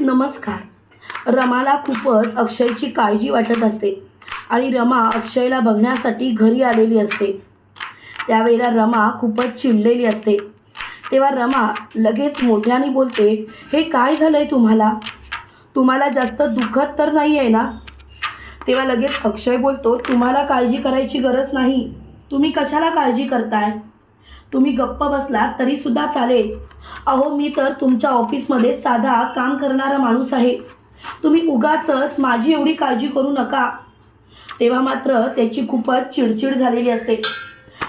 नमस्कार. रमाला खूपच अक्षयची काळजी वाटत असते आणि रमा अक्षयला बघण्यासाठी घरी आलेली असते. त्यावेळेला रमा खूपच चिडलेली असते. तेव्हा रमा लगेच मोठ्याने बोलते हे काय झालं आहे तुम्हाला? तुम्हाला जास्त दुखत तर नाही आहे ना? तेव्हा लगेच अक्षय बोलतो तुम्हाला काळजी करायची गरज नाही. तुम्ही कशाला काळजी करताय? तुम्ही गप्प बसलात तरीसुद्धा चालेल. अहो मी तर तुमच्या ऑफिसमध्ये साधा काम करणारा माणूस आहे. तुम्ही उगाचच माझी एवढी काळजी करू नका. तेव्हा मात्र त्याची खूपच चिडचिड झालेली असते.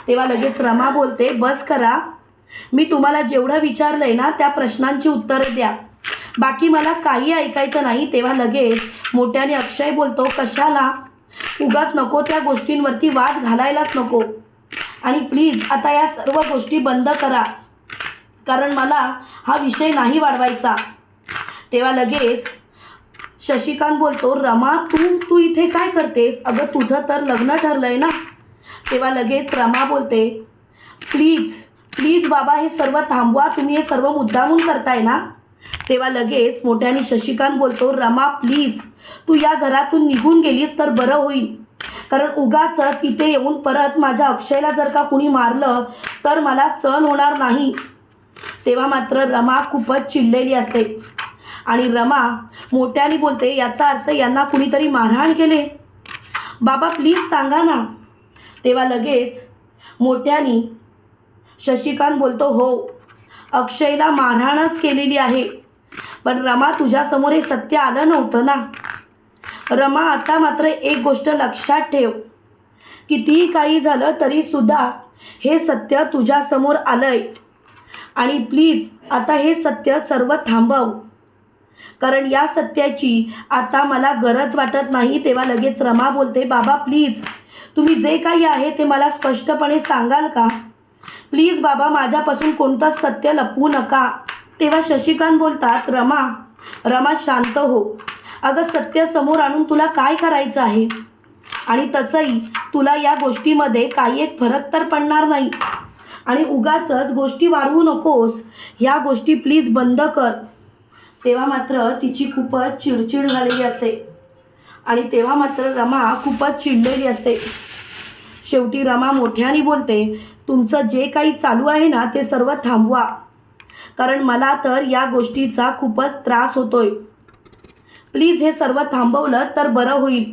तेव्हा लगेच रमा बोलते बस करा. मी तुम्हाला जेवढं विचारलं आहे ना त्या प्रश्नांची उत्तरं द्या. बाकी मला काही ऐकायचं नाही. तेव्हा लगेच मोठ्याने अक्षय बोलतो कशाला? उगाच नको त्या गोष्टींवरती वाद घालायलाच नको. आणि प्लीज आता या सर्व गोष्टी बंद करा. कारण मला हा विषय नाही वाढवायचा. तेव्हा लगेच शशिकांत बोलतो रमा तू तू इथे काय करतेस? अगं तुझं तर लग्न ठरलंय ना. तेव्हा लगेच रमा बोलते प्लीज प्लीज बाबा हे सर्व थांबवा तुम्ही हे सर्व मुद्दामून करताय ना. तेव्हा लगेच मोठ्याने शशिकांत बोलतो रमा प्लीज तू या घरातून निघून गेलीस तर बरं होईल. कारण उगाचच इथे येऊन परत माझ्या अक्षयला जर का कुणी मारलं तर मला सहन होणार नाही. तेव्हा मात्र रमा खूपच चिडलेली असते. आणि रमा मोठ्याने बोलते याचा अर्थ यांना कुणीतरी मारहाण केले. बाबा प्लीज सांगा ना. तेव्हा लगेच मोठ्याने शशिकांत बोलतो हो अक्षयला मारहाणच केलेली आहे. पण रमा तुझ्यासमोर हे सत्य आलं नव्हतं ना. रमा आता मात्र एक गोष्ट लक्षात ठेव. कितीही काही झालं तरीसुद्धा हे सत्य तुझ्यासमोर आलंय. आणि प्लीज आता हे सत्य सर्व थांबव. कारण या सत्याची आता मला गरज वाटत नाही तेव्हा लगेच रमा बोलते बाबा प्लीज तुम्ही जे काही आहे ते मला स्पष्टपणे सांगाल का? प्लीज बाबा माझ्यापासून कोणतं सत्य लपवू नका. तेव्हा शशिकांत बोलतात रमा रमा शांत हो. अगं सत्य समोर आणून तुला काय करायचं आहे? आणि तसंही तुला या गोष्टीमध्ये काही एक फरक तर पडणार नाही. आणि उगाचच गोष्टी वाढवू नकोस. ह्या गोष्टी प्लीज बंद कर. तेव्हा मात्र तिची खूपच चिडचिड झालेली असते. आणि तेव्हा मात्र रमा खूपच चिडलेली असते. शेवटी रमा मोठ्याने बोलते तुमचं जे काही चालू आहे ना ते सर्व थांबवा. कारण मला तर या गोष्टीचा खूपच त्रास होतोय. प्लीज हे सर्व थांबवलं तर बरं होईल.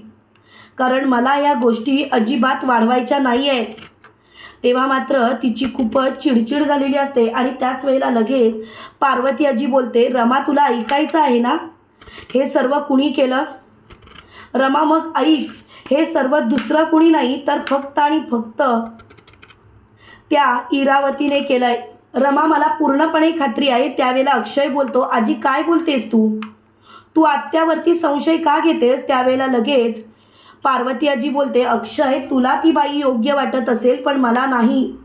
कारण मला या गोष्टी अजिबात वाढवायच्या नाही आहेत तेव्हा मात्र तिची खूपच चिडचिड झालेली असते आणि त्याच वेळेला लगेच पार्वती आजी बोलते रमा तुला ऐकायचं आहे ना? हे सर्व कुणी केलं? रमा मग ऐक. हे सर्व दुसरं कुणी नाही तर फक्त आणि फक्त त्या इरावतीने केलंय. रमा मला पूर्णपणे खात्री आहे त्यावेळेला अक्षय बोलतो आजी काय बोलतेस तू? तू आत्यावरती संशय का घेतेस? त्यावेळेला लगेच पार्वती आजी बोलते अक्षय तुला ती बाई योग्य वाटत असेल पण मला नाही.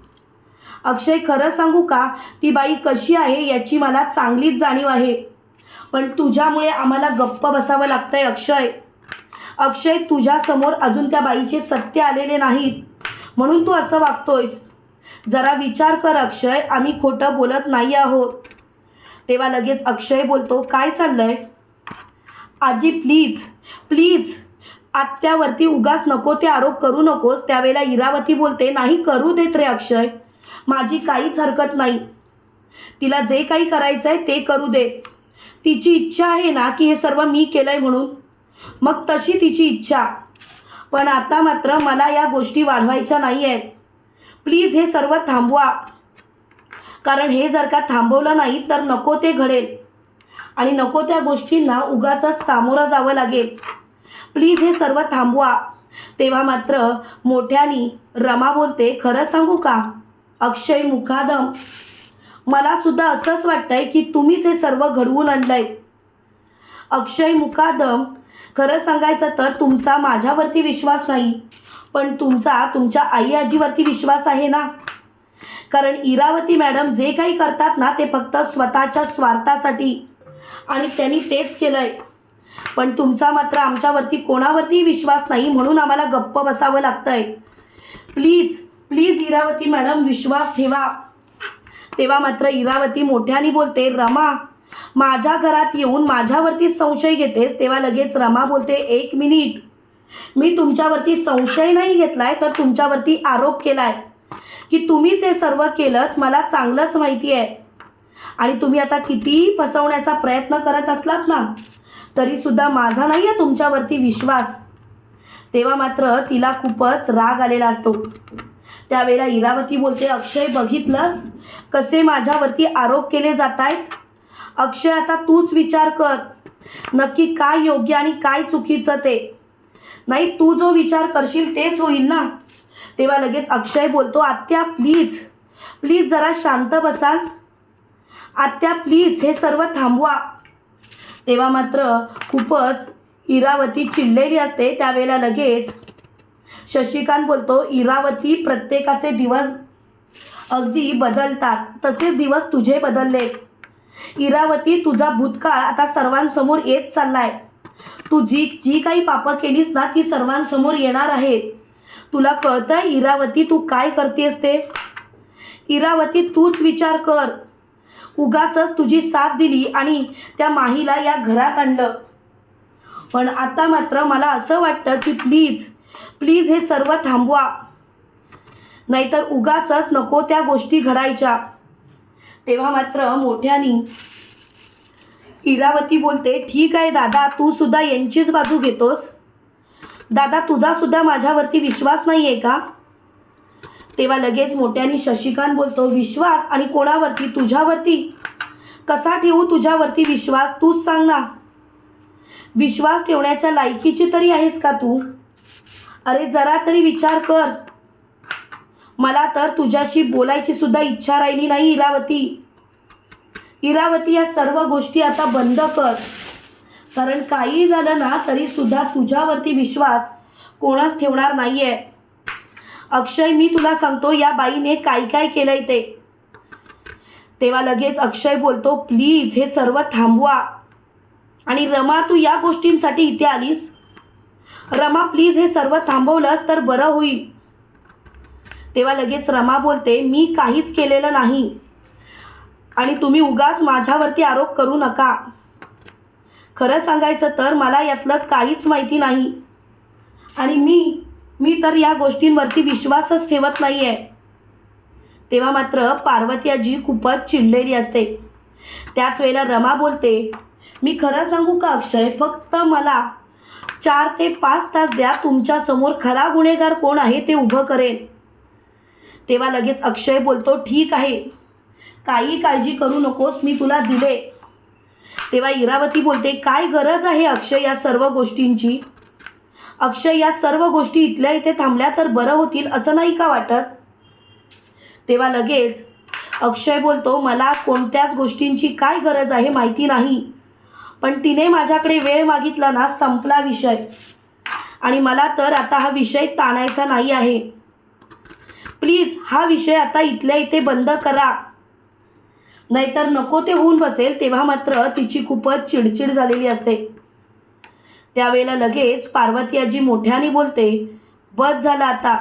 अक्षय खरं सांगू का? ती बाई कशी आहे याची मला चांगलीच जाणीव आहे. पण तुझ्यामुळे आम्हाला गप्प बसावं लागतंय अक्षय. अक्षय तुझ्यासमोर अजून त्या बाईचे सत्य आलेले नाहीत. म्हणून तू असं वागतोयस. जरा विचार कर अक्षय. आम्ही खोटं बोलत नाही आहोत. तेव्हा लगेच अक्षय बोलतो काय चाललंय? आजी प्लीज प्लीज आत्यावरती उगाच नको ते आरोप करू नकोस. त्यावेळेला इरावती बोलते नाही करू देत रे अक्षय. माझी काहीच हरकत नाही. तिला जे काही करायचं आहे ते करू दे. तिची इच्छा आहे ना की हे सर्व मी केलं आहे म्हणून. मग तशी तिची इच्छा. पण आता मात्र मला या गोष्टी वाढवायच्या नाही आहेत प्लीज हे सर्व थांबवा. कारण हे जर का थांबवलं नाही तर नको ते घडेल. आणि नको त्या गोष्टींना उगाचच सामोरं जावं लागेल. प्लीज हे सर्व थांबवा. तेव्हा मात्र मोठ्यानी रमा बोलते खरं सांगू का? अक्षय मुखादम मला सुद्धा असंच वाटतंय की तुम्हीच हे सर्व घडवून आणलंय. अक्षय मुकादम खरं सांगायचं तर तुमचा माझ्यावरती विश्वास नाही पण तुमचा तुमच्या आई आजीवरती विश्वास आहे ना? कारण इरावती मॅडम जे काही करतात ना ते फक्त स्वतःच्या स्वार्थासाठी. आणि त्यांनी तेच केलंय. पण तुमचा मात्र आमच्यावरती कोणावरतीही विश्वास नाही म्हणून आम्हाला गप्प बसावं लागतंय. प्लीज प्लीज इरावती मॅडम विश्वास ठेवा. तेव्हा मात्र इरावती मोठ्याने बोलते रमा माझ्या घरात येऊन माझ्यावरती संशय घेतेस? तेव्हा लगेच रमा बोलते एक मिनिट. मी तुमच्यावरती संशय नाही घेतलाय तर तुमच्यावरती आरोप केलाय. की तुम्हीच हे सर्व केलं मला चांगलंच माहिती आहे आणि तुम्ही आता कितीही फसवण्याचा प्रयत्न करत असलात ना तरीसुद्धा माझा नाही आहे तुमच्यावरती विश्वास. तेव्हा मात्र तिला खूपच राग आलेला असतो. त्यावेळेला इरावती बोलते अक्षय बघितलंस? कसे माझ्यावरती आरोप केले जात आहेत अक्षय आता तूच विचार कर. नक्की काय योग्य आणि काय चुकीचं ते? नाही तू जो विचार करशील तेच होईल ना? तेव्हा लगेच अक्षय बोलतो आत्या प्लीज प्लीज जरा शांत बसाल. आत्या प्लीज हे सर्व थांबवा. तेव्हा मात्र खूपच इरावती चिडलेली असते. त्यावेळेला लगेच शशिकांत बोलतो इरावती प्रत्येकाचे दिवस अगदी बदलतात. तसेच दिवस तुझे बदलले. इरावती तुझा भूतकाळ आता सर्वांसमोर येत चाललाय. तू जी जी काही पापं केलीस ना ती सर्वांसमोर येणार आहेत. तुला कळतंय इरावती तू काय करतेस ते? इरावती तूच विचार कर. उगाचच तुझी साथ दिली आणि त्या माहीला या घरात आणलं. पण आता मात्र मला असं वाटतं की प्लीज प्लीज हे सर्व थांबवा. नाहीतर उगाचच नको त्या गोष्टी घडायच्या. तेव्हा मात्र मोठ्यानी इरावती बोलते ठीक आहे दादा तू सुद्धा यांचीच बाजू घेतोस. दादा तुझा सुद्धा माझ्यावरती विश्वास नाही आहे का? तेव्हा लगेच मोठ्याने शशिकांत बोलतो विश्वास आणि कोणावरती? तुझ्यावरती? कसा ठेवू तुझ्यावरती विश्वास? तूच सांग ना. विश्वास ठेवण्याच्या लायकीची तरी आहेस का तू? अरे जरा तरी विचार कर. मला तर तुझ्याशी बोलायची सुद्धा इच्छा राहिली नाही इरावती. इरावती या सर्व गोष्टी आता बंद कर. कारण काही झालं ना तरीसुद्धा तुझ्यावरती विश्वास कोणाच ठेवणार नाही आहे अक्षय मी तुला सांगतो या बाईने काय काय केलंय ते. तेव्हा लगेच अक्षय बोलतो प्लीज हे सर्व थांबवा. आणि रमा तू या गोष्टींसाठी इथे आलीस? रमा प्लीज हे सर्व थांबवलंस तर बरं होईल. तेव्हा लगेच रमा बोलते मी काहीच केलेलं नाही. आणि तुम्ही उगाच माझ्यावरती आरोप करू नका. खरं सांगायचं तर मला यातलं काहीच माहिती नाही. आणि मी मी तर या गोष्टींवरती विश्वासच ठेवत नाही आहे तेव्हा मात्र पार्वती आजी खूपच चिडलेली असते. त्याच वेळेला रमा बोलते मी खरं सांगू का अक्षय? फक्त मला चार ते पाच तास द्या तुमच्यासमोर खरा गुन्हेगार कोण आहे ते उभं करेन. तेव्हा लगेच अक्षय बोलतो ठीक आहे. काही काळजी करू नकोस मी तुला दिले. तेव्हा इरावती बोलते काय गरज आहे अक्षय या सर्व गोष्टींची? अक्षय या सर्व गोष्टी इथल्या इथे थांबल्या तर बरं होतील असं नाही का वाटत? तेव्हा लगेच अक्षय बोलतो मला कोणत्याच गोष्टींची काय गरज आहे माहिती नाही. पण तिने माझ्याकडे वेळ मागितला ना संपला विषय. आणि मला तर आता हा विषय ताणायचा नाही आहे. प्लीज हा विषय आता इथल्या इथे बंद करा. नाहीतर नको ते होऊन बसेल. तेव्हा मात्र तिची खूपच चिडचिड झालेली असते. त्यावेळेला लगेच पार्वती आजी मोठ्याने बोलते बस झालं आता.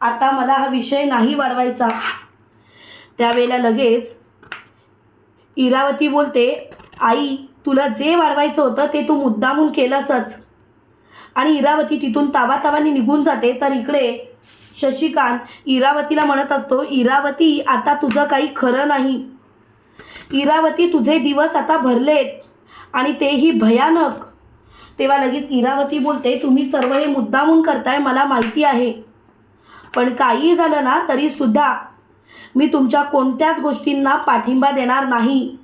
आता मला हा विषय नाही वाढवायचा. त्यावेळेला लगेच इरावती बोलते आई तुला जे वाढवायचं होतं ते तू मुद्दामून केलंसच. आणि इरावती तिथून तावातावानी निघून जाते. तर इकडे शशिकांत इरावतीला म्हणत असतो इरावती आता तुझं काही खरं नाही. इरावती तुझे दिवस आता भरलेत आणि तेही भयानक. तेव्हा लगेच इरावती बोलते तुम्ही सर्व हे मुद्दामून करताय मला माहिती आहे. पण काही झालं ना तरीसुद्धा मी तुमच्या कोणत्याच गोष्टींना पाठिंबा देणार नाही.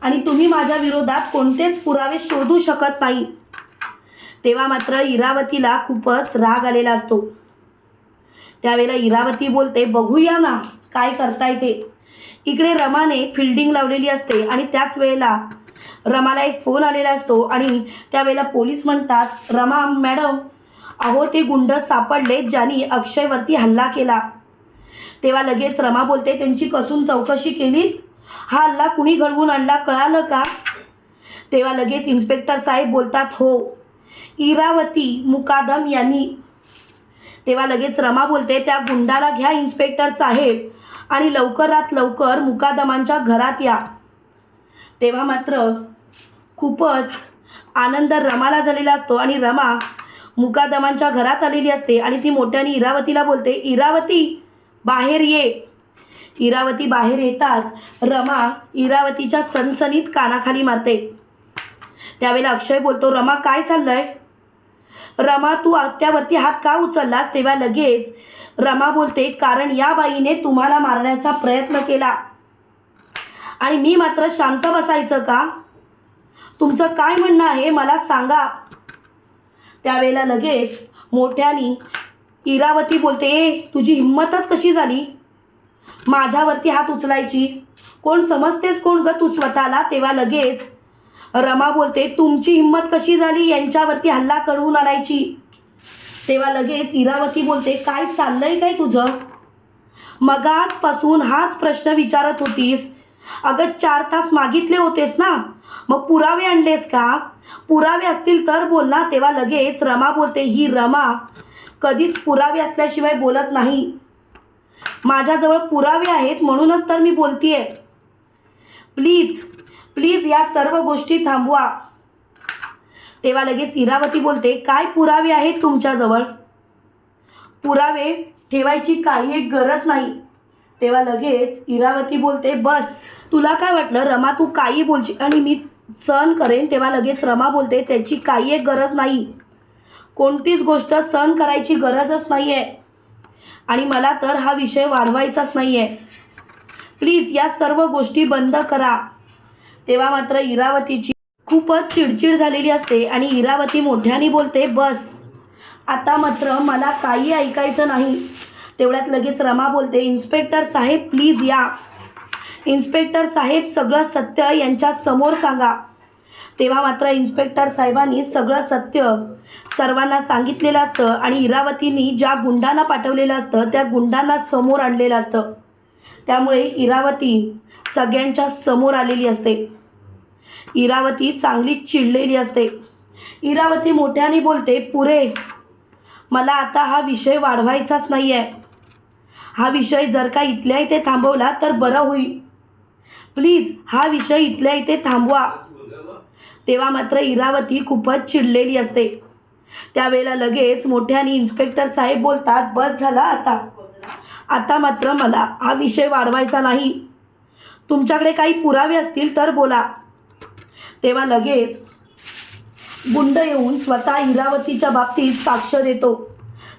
आणि तुम्ही माझ्या विरोधात कोणतेच पुरावे शोधू शकत नाही. तेव्हा मात्र इरावतीला खूपच राग आलेला असतो. त्यावेळेला इरावती बोलते बघूया ना काय करता येते इकडे रमाने फिल्डिंग लावलेली असते आणि त्याच वेळेला रमाला एक फोन आलेला असतो आणि त्यावेळेला पोलीस म्हणतात रमा मॅडम अहो ते गुंड सापडले ज्यांनी अक्षयवरती हल्ला केला. तेव्हा लगेच रमा बोलते त्यांची कसून चौकशी केली हा हल्ला कुणी घडवून आणला कळालं का? तेव्हा लगेच इन्स्पेक्टर साहेब बोलतात हो इरावती मुकादम यांनी. तेव्हा लगेच रमा बोलते त्या गुंडाला घ्या इन्स्पेक्टर साहेब आणि लवकरात लवकर मुकादमांच्या घरात या. तेव्हा मात्र खूपच आनंद रमाला झालेला असतो आणि रमा मुकादमांच्या घरात आलेली असते आणि ती मोठ्याने इरावतीला बोलते इरावती बाहेर ये. इरावती बाहेर येताच रमा इरावतीच्या सनसनीत कानाखाली मारते. त्यावेळेला अक्षय बोलतो रमा काय चाललंय? रमा तू त्यावरती हात का उचललास? तेव्हा लगेच रमा बोलते कारण या बाईने तुम्हाला मारण्याचा प्रयत्न केला. आणि मी मात्र शांत बसायचं का? तुमचं काय म्हणणं आहे मला सांगा. त्यावेळेला लगेच मोठ्यानी इरावती बोलते ए तुझी हिंमतच कशी झाली? माझ्यावरती हात उचलायची. कोण समजतेस कोण ग तू स्वतःला? तेव्हा लगेच रमा बोलते तुमची हिंमत कशी झाली यांच्यावरती हल्ला करून आणायची? तेव्हा लगेच इरावती बोलते काय चाललंय काय तुझं? मग आजपासून हाच प्रश्न विचारत होतीस. अगं चार तास मागितले होतेस ना? मग पुरावे आणलेस का? पुरावे असतील तर बोल ना तेव्हा लगेच रमा बोलते ही रमा कधीच पुरावे असल्याशिवाय बोलत नाही. माझ्याजवळ पुरावे आहेत म्हणूनच तर मी बोलतीये. प्लीज प्लीज या सर्व गोष्टी थांबवा. तेव्हा लगेच इरावती बोलते काय पुरावे आहेत तुमच्याजवळ? पुरावे ठेवायची काही एक गरज नाही. तेव्हा लगेच इरावती बोलते बस तुला काय वाटलं? रमा तू काही बोलशील आणि मी सहन करेन. तेव्हा लगेच रमा बोलते त्याची काही एक गरज नाही. कोणतीच गोष्ट सहन करायची गरजच नाही आहे आणि मला तर हा विषय वाढवायचाच नाही आहे प्लीज या सर्व गोष्टी बंद करा. तेव्हा मात्र इरावतीची खूपच चिडचिड झालेली असते आणि इरावती मोठ्याने बोलते बस आता मात्र मला काही ऐकायचं नाही. तेवढ्यात लगेच रमा बोलते इन्स्पेक्टर साहेब प्लीज या. इन्स्पेक्टर साहेब सगळं सत्य यांच्या समोर सांगा. तेव्हा मात्र इन्स्पेक्टर साहेबांनी सगळं सत्य सर्वांना सांगितलेलं असतं आणि इरावतींनी ज्या गुंडांना पाठवलेलं असतं त्या गुंडांना समोर आणलेलं असतं. त्यामुळे इरावती सगळ्यांच्या समोर आलेली असते. इरावती चांगली चिडलेली असते. इरावती मोठ्याने बोलते पुरे मला आता हा विषय वाढवायचाच नाही आहे हा विषय जर का इथल्या इथे थांबवला तर बरं होईल. प्लीज हा विषय इथल्या इथे थांबवा. तेव्हा मात्र इरावती खूपच चिडलेली असते. त्यावेळेला लगेच मोठ्याने इन्स्पेक्टर साहेब बोलतात बस झाला आता. आता मात्र मला हा विषय वाढवायचा नाही. तुमच्याकडे काही पुरावे असतील तर बोला. तेव्हा लगेच गुंड येऊन स्वतः इरावतीच्या बाबतीत साक्ष देतो.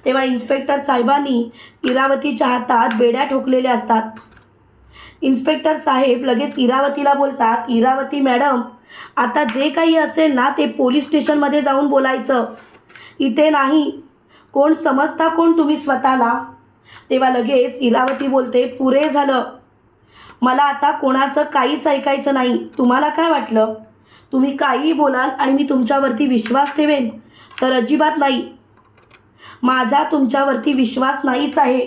तेव्हा इन्स्पेक्टर साहेबांनी इरावतीच्या हातात बेड्या ठोकलेल्या असतात. इन्स्पेक्टर साहेब लगेच इरावतीला बोलतात इरावती मॅडम आता जे काही असेल ना ते पोलीस स्टेशनमध्ये जाऊन बोलायचं. इथे नाही. कोण समजता कोण तुम्ही स्वतःला? तेव्हा लगेच इरावती बोलते पुरे झालं. मला आता कोणाचं काहीच ऐकायचं नाही. तुम्हाला काय वाटलं? तुम्ही काहीही बोलाल आणि मी तुमच्यावरती विश्वास ठेवेन तर अजिबात नाही. माझा तुमच्यावरती विश्वास नाहीच आहे.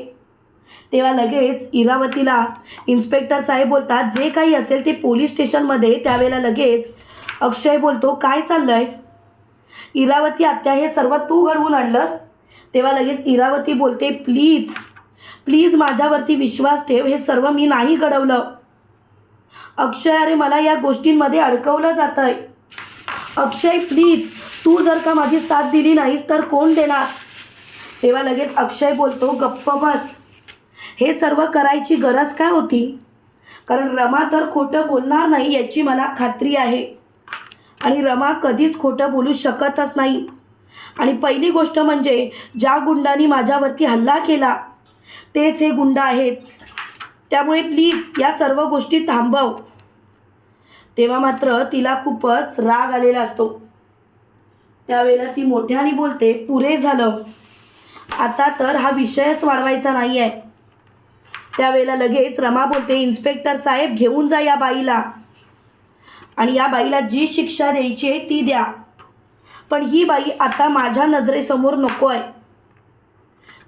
तेव्हा लगेच इरावतीला इन्स्पेक्टर साहेब बोलतात जे काही असेल ते पोलीस स्टेशनमध्ये त्यावेळेला लगेच अक्षय बोलतो काय चाललंय? इरावती आत्या हे सर्व तू घडवून आणलंस? तेव्हा लगेच इरावती बोलते प्लीज प्लीज माझ्यावरती विश्वास ठेव हे सर्व मी नाही घडवलं. अक्षय अरे मला या गोष्टींमध्ये अडकवलं जातं आहे अक्षय प्लीज तू जर का माझी साथ दिली नाहीस तर कोण देणार? तेव्हा लगेच अक्षय बोलतो गप्प बस. हे सर्व करायची गरज काय होती? कारण रमा तर खोटं बोलणार नाही याची मला खात्री आहे. आणि रमा कधीच खोटं बोलू शकतच नाही. आणि पहिली गोष्ट म्हणजे ज्या गुंडांनी माझ्यावरती हल्ला केला तेच हे गुंड आहेत. त्यामुळे प्लीज या सर्व गोष्टी थांबव. तेव्हा मात्र तिला खूपच राग आलेला असतो. त्यावेळेला ती मोठ्याने बोलते पुरे झालं. आता तर हा विषयच वाढवायचा नाही आहे त्यावेळेला लगेच रमा बोलते इन्स्पेक्टर साहेब घेऊन जा या बाईला. आणि या बाईला जी शिक्षा द्यायची आहे ती द्या. पण ही बाई आता माझ्या नजरेसमोर नको आहे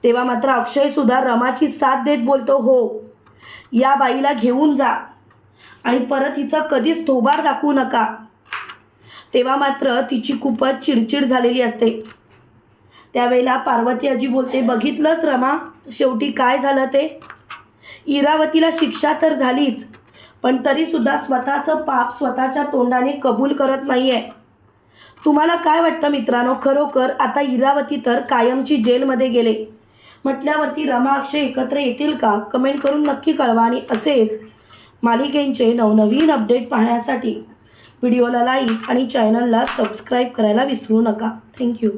तेव्हा मात्र अक्षयसुद्धा रमाची साथ देत बोलतो हो या बाईला घेऊन जा. आणि परत हिचा कधीच थोबार दाखवू नका. तेव्हा मात्र तिची खूपच चिडचिड झालेली असते. त्यावेळेला पार्वती आजी बोलते बघितलंच रमा शेवटी काय झालं ते? इरावतीला शिक्षा तर झालीच पण तरीसुद्धा स्वतःचं पाप स्वतःच्या तोंडाने कबूल करत नाही आहे तुम्हाला काय वाटतं मित्रांनो? खरोखर आता इरावती तर कायमची जेलमध्ये गेले. म्हटल्यावरती रमा अक्षय एकत्र येतील का? कमेंट करून नक्की कळवा आणि असेच मालिकेंचे नवनवीन अपडेट पाहण्यासाठी व्हिडिओला लाईक आणि चॅनलला सबस्क्राईब करायला विसरू नका. थँक्यू.